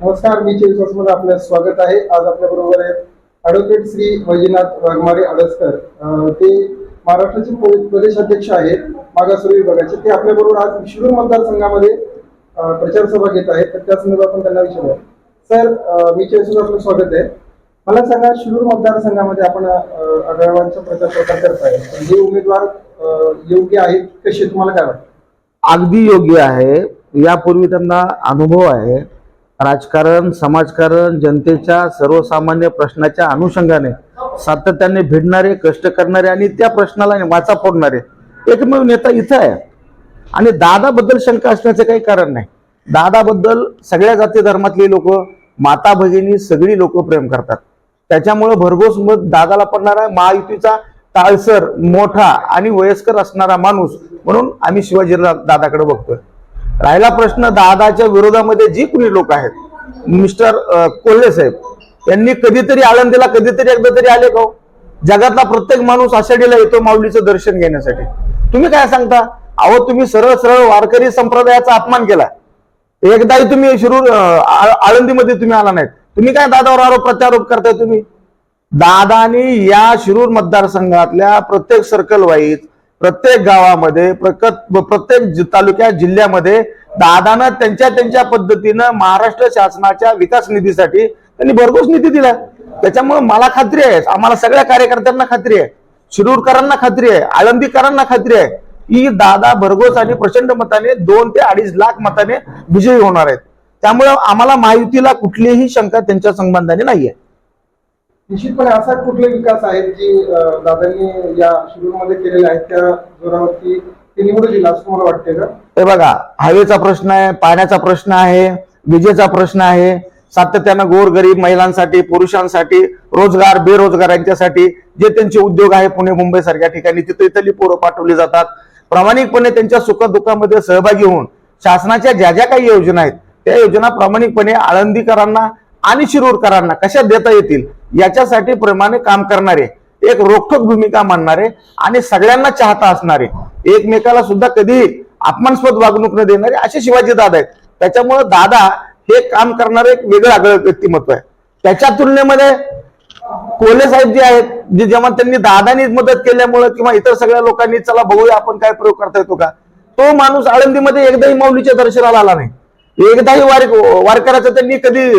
नमस्कार मी चेस मध्ये आपलं स्वागत आहे. आज आपल्या बरोबर आहेत ऍडव्होकेट श्री वैजनाथ वाघमारे अडसकर ते महाराष्ट्राचे प्रदेशाध्यक्ष आहेत मागासवर्गीय विभागाचे. ते आपल्या बरोबर आज शिरूर मतदारसंघामध्ये प्रचार सभा घेत आहेत. तर त्या संदर्भात आपण त्यांना विचारूया. सर मी चेस आपलं स्वागत आहे. मला सांगा शिरूर मतदारसंघामध्ये आपण अं, आढळवांचा प्रचार प्रसार करताय तर हे उमेदवार योग्य आहेत कसे तुम्हाला काय वाटतं? अगदी योग्य आहे. यापूर्वी त्यांना अनुभव आहे. राजकारण समाजकारण जनतेच्या सर्वसामान्य प्रश्नाच्या अनुषंगाने सातत्याने भिडणारे कष्ट करणारे आणि त्या प्रश्नाला वाचा फोडणारे एकमेव नेता इथं आहे. आणि दादाबद्दल शंका असण्याचं काही कारण नाही. दादाबद्दल सगळ्या जाती धर्मातली लोक माता भगिनी सगळी लोक प्रेम करतात. त्याच्यामुळे भरघोस मत दादाला पडणार आहे. महायुतीचा ताळसर मोठा आणि वयस्कर असणारा माणूस म्हणून आम्ही शिवाजी दादाकडे बघतोय. राहिला प्रश्न दादाच्या विरोधामध्ये जी कुणी लोक आहेत मिस्टर कोल्हे साहेब यांनी कधीतरी आळंदीला कधीतरी एकदा तरी आले का हो? जगातला प्रत्येक माणूस आषाढीला येतो माऊलीचं दर्शन घेण्यासाठी. तुम्ही काय सांगता? अहो तुम्ही सरळ सरळ वारकरी संप्रदायाचा अपमान केला. एकदाही तुम्ही शिरूर आळंदीमध्ये तुम्ही आला नाहीत. तुम्ही काय दादावर आरोप प्रत्यारोप करताय तुम्ही? दादानी या शिरूर मतदारसंघातल्या प्रत्येक सर्कल वाईज प्रत्येक गावामध्ये प्रत्येक तालुक्या तालुक्यात जिल्ह्यामध्ये दादानं त्यांच्या त्यांच्या पद्धतीनं महाराष्ट्र शासनाच्या विकास निधीसाठी त्यांनी भरघोस निधी दिला. त्याच्यामुळे मला खात्री आहे आम्हाला सगळ्या कार्यकर्त्यांना खात्री आहे शिरूरकरांना खात्री आहे आळंदीकरांना खात्री आहे की दादा भरघोस आणि प्रचंड मताने दोन ते अडीच लाख मताने विजयी होणार आहेत. त्यामुळे आम्हाला महायुतीला कुठलीही शंका त्यांच्या संबंधाने नाहीये. निश्चितपणे असा कुठले विकास आहेत जी दादांनी या शिबिरमध्ये केलेले आहेत? त्या जोरावरती ते निवडून दिला असं तुम्हाला वाटते का? हे बघा हवेचा प्रश्न आहे पाण्याचा प्रश्न आहे विजेचा प्रश्न आहे. सातत्यानं गोरगरीब महिलांसाठी पुरुषांसाठी रोजगार बेरोजगार यांच्यासाठी जे त्यांचे उद्योग आहे पुणे मुंबई सारख्या ठिकाणी तिथे इथली पोरं पाठवली जातात. प्रामाणिकपणे त्यांच्या सुखदुःखामध्ये सहभागी होऊन शासनाच्या ज्या ज्या काही योजना आहेत त्या योजना प्रामाणिकपणे आळंदीकरांना आणि शिरूरकरांना कशा देता येतील? याच्यासाठी प्रमाणे काम करणारे एक रोखोक भूमिका मांडणारे आणि सगळ्यांना चाहता असणारे एकमेकाला सुद्धा कधी अपमानस्पद वागणूक न देणारे असे शिवाजी दादा आहेत. त्याच्यामुळे दादा हे काम करणारे एक वेगळं आगळं व्यक्तिमत्व आहे. त्याच्या तुलनेमध्ये कोल्हे साहेब जे आहेत जे जेव्हा त्यांनी दादानी मदत केल्यामुळं किंवा इतर सगळ्या लोकांनी चला बघूया आपण काय प्रयोग करता येतो का? तो माणूस आळंदीमध्ये एकदाही माऊलीच्या दर्शनाला आला नाही. एकदाही वार वारकऱ्याचा त्यांनी कधी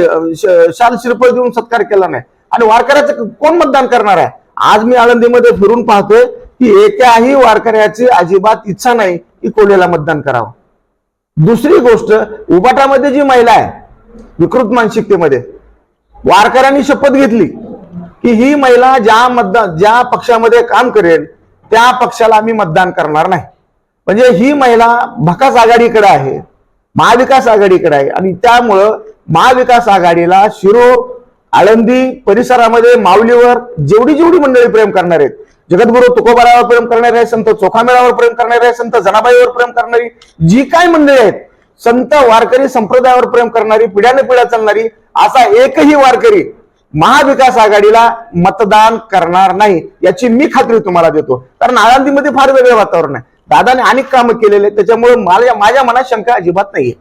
शाल शिरपळ देऊन सत्कार केला नाही. आणि वारकऱ्याचं कोण मतदान करणार आहे? आज मी आळंदीमध्ये फिरून पाहतोय की एकाही वारकऱ्याची अजिबात इच्छा नाही की कोल्हेला मतदान करावं. दुसरी गोष्ट उबाटामध्ये जी महिला आहे विकृत मानसिकतेमध्ये वारकऱ्यांनी शपथ घेतली की ही महिला ज्या मतदान ज्या पक्षामध्ये काम करेल त्या पक्षाला आम्ही मतदान करणार नाही. म्हणजे ही महिला भकास आघाडीकडे आहे महाविकास आघाडीकडे आहे आणि त्यामुळं महाविकास आघाडीला शिरो आळंदी परिसरामध्ये माऊलीवर जेवढी जेवढी मंडळी प्रेम करणार आहेत जगद्गुरु तुकोबारावर प्रेम करणारे आहे संत चोखामेळावर प्रेम करणारे आहे संत जनाबाईवर प्रेम करणारी जी काय मंडळी आहेत संत वारकरी संप्रदायावर प्रेम करणारी पिढ्याने पिढ्या चालणारी असा एकही वारकरी महाविकास आघाडीला मतदान करणार नाही याची मी खात्री तुम्हाला देतो. कारण आळंदीमध्ये फार वेगळं वातावरण आहे. दादाने अनेक कामं केलेले त्याच्यामुळे मला माझ्या मनात शंका अजिबात नाहीये.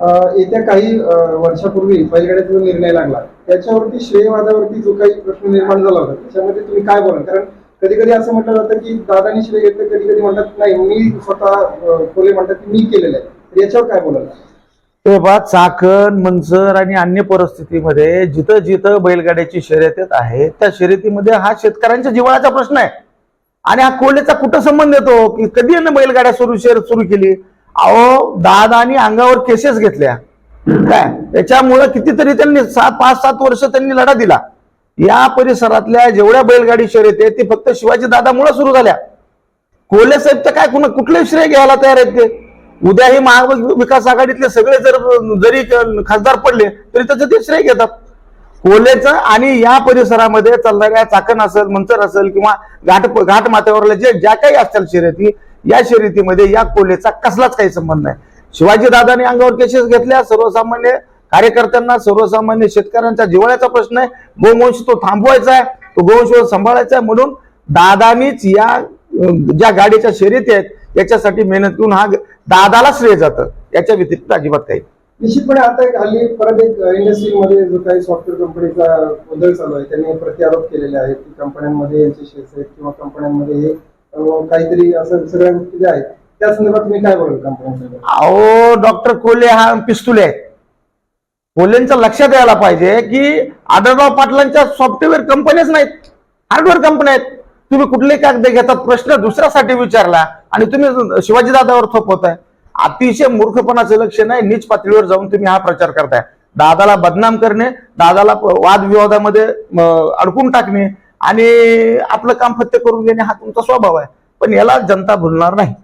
येत्या काही वर्षापूर्वी बैलगाड्या जो निर्णय लागला त्याच्यावरती श्रेयवादावरती जो काही प्रश्न निर्माण झाला होता त्याच्यामध्ये तुम्ही काय बोलाल? कारण कधी कधी असं म्हटलं जातं की दादानी श्रेय घेतलं कधी कधी म्हणतात नाही मी स्वतः खोले कोले म्हणतात की मी केलेलं आहे. याच्यावर काय बोलाल? तेव्हा चाकण मंचर आणि अन्य परिस्थितीमध्ये जिथं जिथं बैलगाड्याची शर्यत आहे त्या शर्यतीमध्ये हा शेतकऱ्यांच्या जीवनाचा प्रश्न आहे. आणि हा कोल्हेचा कुठं संबंध येतो? की कधी यांना बैलगाड्या सुरू शर्यत सुरू केली? अहो दादानी अंगावर केसेस घेतल्या. काय? त्याच्यामुळं कितीतरी त्यांनी सात पाच सात वर्ष त्यांनी लढा दिला. या परिसरातल्या जेवढ्या बैलगाडी शर्यत आहेत ती फक्त शिवाजी दादामुळे सुरू झाल्या. कोल्हे साहेब तर काय कुणा कुठले श्रेय घ्यायला तयार आहेत ते? उद्याही महाविकास आघाडीतले सगळे जर जरी खासदार पडले तरी त्याचं ते श्रेय घेतात. कोल्हेचं आणि या परिसरामध्ये चालणाऱ्या चाकण असेल मंचर असेल किंवा घाट घाट माथ्यावरल्या जे ज्या काही असतील शर्यती या शर्यतीमध्ये या कोल्हेचा कसलाच काही संबंध नाही. शिवाजी दादाने अंगावर केसेस घेतल्या सर्वसामान्य कार्यकर्त्यांना सर्वसामान्य शेतकऱ्यांचा जिवाळ्याचा प्रश्न आहे. गोवंश तो थांबवायचा आहे तो गोवंश सांभाळायचा आहे म्हणून दादानीच या ज्या गाडीच्या शर्यती आहेत याच्यासाठी मेहनत घेऊन हा दादाला श्रेय जातं. याच्या व्यतिरिक्त अजिबात काही निश्चितपणे आता एक हल्ली परत एक इंडस्ट्रीमध्ये जो काही सॉफ्टवेअर कंपनीचा गोंधळ चालू आहे त्यांनी प्रत्यारोप केलेले आहेत की कंपन्यांमध्ये यांचे शेअर्स आहेत किंवा कंपन्यांमध्ये हे काहीतरी असं सगळ्या गोष्टी ज्या आहेत त्या संदर्भात तुम्ही काय बोलाल कंपन्यांसोबत अहो डॉक्टर कोल्हे हा पिस्तुले आहे. कोल्हेंचं लक्षात यायला पाहिजे की आदरराव पाटलांच्या सॉफ्टवेअर कंपन्याच नाहीत हार्डवेअर कंपन्या आहेत. तुम्ही कुठले कागद घेतात प्रश्न दुसऱ्यासाठी विचारला आणि तुम्ही शिवाजी दादावर थोपवताय. अतिशय मूर्खपणाचं लक्ष नाही नीच पातळीवर जाऊन तुम्ही हा प्रचार करताय. दादाला बदनाम करणे दादाला वादविवादामध्ये अडकून टाकणे आणि आपलं काम फत्ते करून घेणे हा तुमचा स्वभाव आहे. पण याला जनता भुलणार नाही.